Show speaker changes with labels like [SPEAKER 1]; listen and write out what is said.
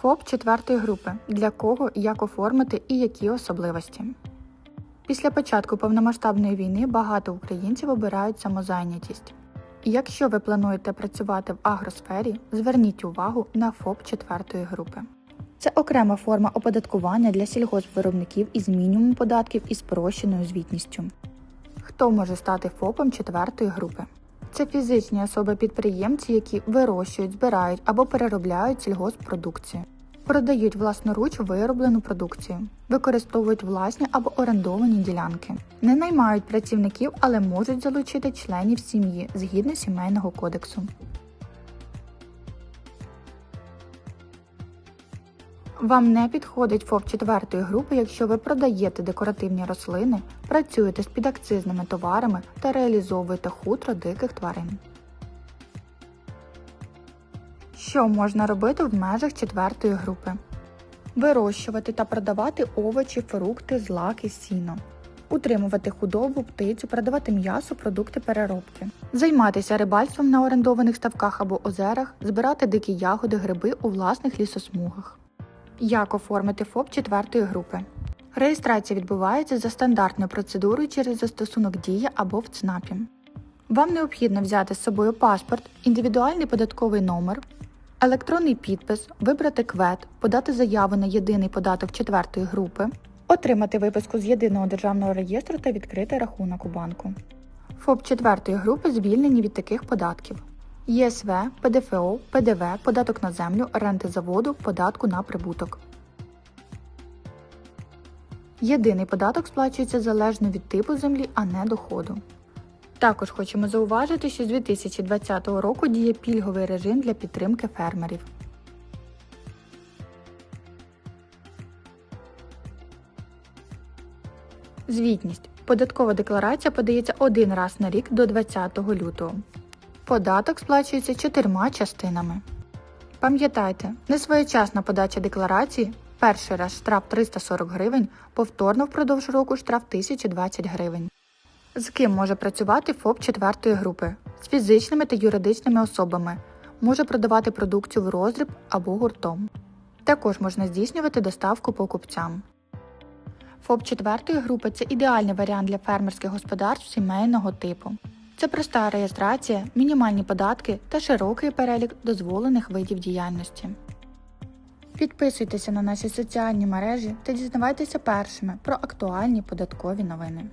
[SPEAKER 1] ФОП четвертої групи. Для кого, як оформити і які особливості. Після початку повномасштабної війни багато українців обирають самозайнятість. Якщо ви плануєте працювати в агросфері, зверніть увагу на ФОП четвертої групи. Це окрема форма оподаткування для сільгоспвиробників із мінімумом податків і спрощеною звітністю. Хто може стати ФОПом четвертої групи? Це фізичні особи-підприємці, які вирощують, збирають або переробляють сільгосппродукцію, продають власноруч вироблену продукцію, використовують власні або орендовані ділянки, не наймають працівників, але можуть залучити членів сім'ї згідно сімейного кодексу. Вам не підходить ФОП четвертої групи, якщо ви продаєте декоративні рослини, працюєте з підакцизними товарами та реалізовуєте хутро диких тварин. Що можна робити в межах четвертої групи? Вирощувати та продавати овочі, фрукти, злаки, сіно. Утримувати худобу, птицю, продавати м'ясо, продукти переробки. Займатися рибальством на орендованих ставках або озерах, збирати дикі ягоди, гриби у власних лісосмугах. Як оформити ФОП четвертої групи? Реєстрація відбувається за стандартною процедурою через застосунок Дія або в ЦНАПі. Вам необхідно взяти з собою паспорт, індивідуальний податковий номер, електронний підпис, вибрати КВЕД, подати заяву на єдиний податок четвертої групи, отримати виписку з єдиного державного реєстру та відкрити рахунок у банку. ФОП четвертої групи звільнені від таких податків. ЄСВ, ПДФО, ПДВ, податок на землю, ренти заводу, податку на прибуток. Єдиний податок сплачується залежно від типу землі, а не доходу. Також хочемо зауважити, що з 2020 року діє пільговий режим для підтримки фермерів. Звітність. Податкова декларація подається один раз на рік до 20 лютого. Податок сплачується чотирма частинами. Пам'ятайте, несвоєчасна подача декларації перший раз штраф 340 гривень, повторно впродовж року штраф 1020 гривень. З ким може працювати ФОП четвертої групи? З фізичними та юридичними особами. Може продавати продукцію в роздріб або гуртом. Також можна здійснювати доставку покупцям. ФОП четвертої групи це ідеальний варіант для фермерських господарств сімейного типу. Це проста реєстрація, мінімальні податки та широкий перелік дозволених видів діяльності. Підписуйтеся на наші соціальні мережі та дізнавайтеся першими про актуальні податкові новини.